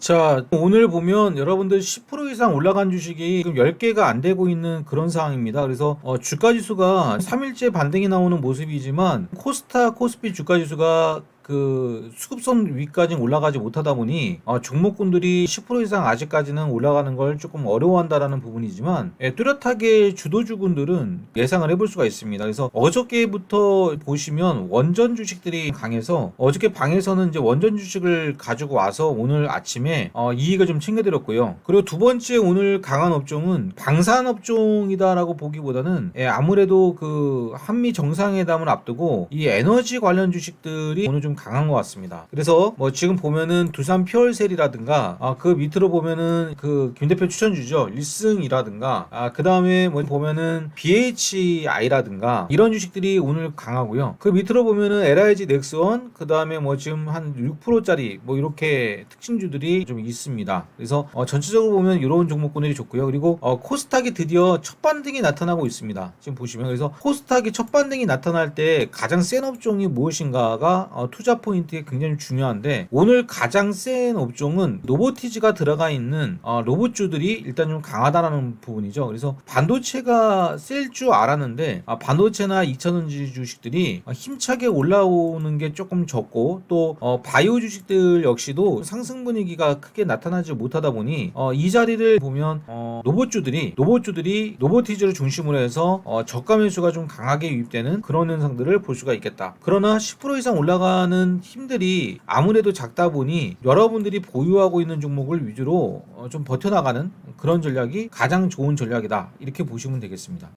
자, 오늘 보면 여러분들 10% 이상 올라간 주식이 지금 10개가 안 되고 있는 그런 상황입니다. 그래서 어, 주가 지수가 3일째 반등이 나오는 모습이지만 코스타 코스피 주가 지수가 그 수급선 위까지는 올라가지 못하다 보니 어, 종목군들이 10% 이상 아직까지는 올라가는 걸 조금 어려워한다라는 부분이지만 예, 뚜렷하게 주도주군들은 예상을 해볼 수가 있습니다. 그래서 어저께부터 보시면 원전 주식들이 강해서 어저께 방에서는 이제 원전 주식을 가지고 와서 오늘 아침에 어, 이익을 좀 챙겨드렸고요. 그리고 두 번째 오늘 강한 업종은 방산 업종이다라고 보기보다는 예, 아무래도 그 한미 정상회담을 앞두고 이 에너지 관련 주식들이 오늘 좀 강한 것 같습니다. 그래서 뭐 지금 보면은 두산 퓨얼셀이라든가 아, 그 밑으로 보면은 그 김 대표 추천주죠 일승이라든가 아, 그 다음에 뭐 보면은 BHI라든가 이런 주식들이 오늘 강하고요. 그 밑으로 보면은 LIG 넥스원 그 다음에 뭐 지금 한 6%짜리 뭐 이렇게 특징주들이 좀 있습니다. 그래서 어, 전체적으로 보면 이런 종목군들이 좋고요. 그리고 어, 코스닥이 드디어 첫 반등이 나타나고 있습니다. 지금 보시면 그래서 코스닥이 첫 반등이 나타날 때 가장 센 업종이 무엇인가가 어, 투자 포인트에 굉장히 중요한데 오늘 가장 센 업종은 로보티즈가 들어가 있는 어, 로봇주들이 일단 좀 강하다라는 부분이죠. 그래서 반도체가 셀 줄 알았는데 아, 반도체나 2차전지 주식들이 아, 힘차게 올라오는 게 조금 적고 또 어, 바이오 주식들 역시도 상승 분위기가 크게 나타나지 못하다 보니 어, 이 자리를 보면 어, 로봇주들이 로봇주들이 로보티즈를 중심으로 해서 어, 저가 매수가 좀 강하게 유입되는 그런 현상들을 볼 수가 있겠다. 그러나 10% 이상 올라 가는 힘들이 아무래도 작다 보니 여러분들이 보유하고 있는 종목을 위주로 어, 좀 버텨나가는 그런 전략이 가장 좋은 전략이다. 이렇게 보시면 되겠습니다.